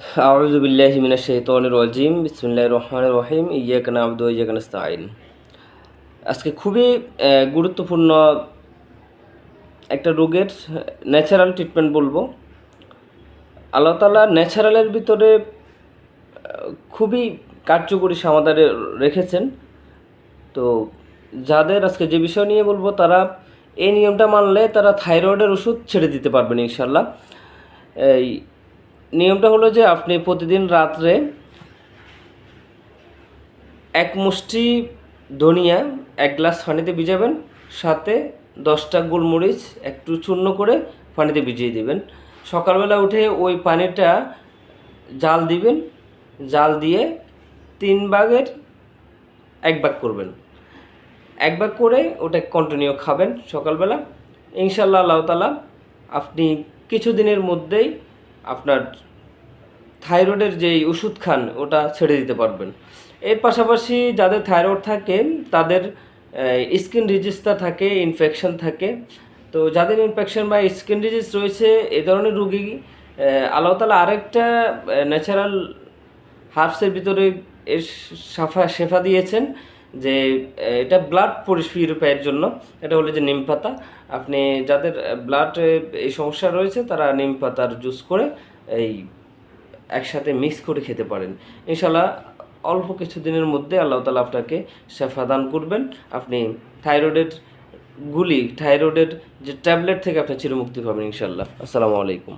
আউযু বিল্লাহি মিনাশ শাইতানির রাজিম বিসমিল্লাহির রহমানির রহিম ইয়াকা নাবুদু ওয়া ইয়াকা নাস্তাইন আজকে খুবই গুরুত্বপূর্ণ একটা রোগের ন্যাচারাল ট্রিটমেন্ট বলব। আল্লাহ তাআলা ন্যাচারালের ভিতরে খুবই কার্যকরী সমাধান রেখেছেন। তো যাদের আজকে যে বিষয় নিয়ে বলব, তারা এই নিয়মটা মানলে তারা থাইরয়েডের ওষুধ ছেড়ে দিতে পারবেন ইনশাল্লাহ এই নিয়মটা হলো যে আপনি প্রতিদিন রাত্রে এক মুষ্টি ধনিয়া, এক গ্লাস পানিতে ভিজাবেন, সাথে দশটা গোলমরিচ, একটু চূর্ণ করে পানিতে ভিজিয়ে দিবেন। সকালবেলা উঠে ওই পানিটা জাল দিবেন, জাল দিয়ে তিন ভাগের এক ভাগ করবেন। এক ভাগ করে ওটা কন্টিনিউ খাবেন সকালবেলা। ইনশাল্লাহ আল্লাহ তালা আপনি কিছুদিনের মধ্যেই আপনার থাইরয়েডের যে ওষুধ খান, ওটা ছেড়ে দিতে পারবেন। এর পাশাপাশি যাদের থাইরয়েড থাকে, তাদের স্কিন রেজিস্টার থাকে, ইনফেকশন থাকে। তো যাদের ইনফেকশন বা স্কিন ডিজিজ রয়েছে, এ ধরনের রুগী আল্লাহ তালা আরেকটা ন্যাচারাল হার্বসের ভিতরে এর সাফা শেফা দিয়েছেন। যে এটা ব্লাড পিউরিফাইয়ের জন্য। এটা হলো যে নিম পাতা। আপনি যাদের ব্লাড এই সমস্যা রয়েছে, তারা নিম পাতার জুস করে এই একসাথে মিক্স করে খেতে পারেন। ইনশাল্লাহ অল্প কিছু দিনের মধ্যে আল্লাহ তালা আপনাকে শেফা দান করবেন। আপনি থাইরয়েডের গুলি, থাইরয়েডের যে ট্যাবলেট থেকে আপনি চিরমুক্তি পাবেন ইনশাল্লাহ আসসালামু আলাইকুম।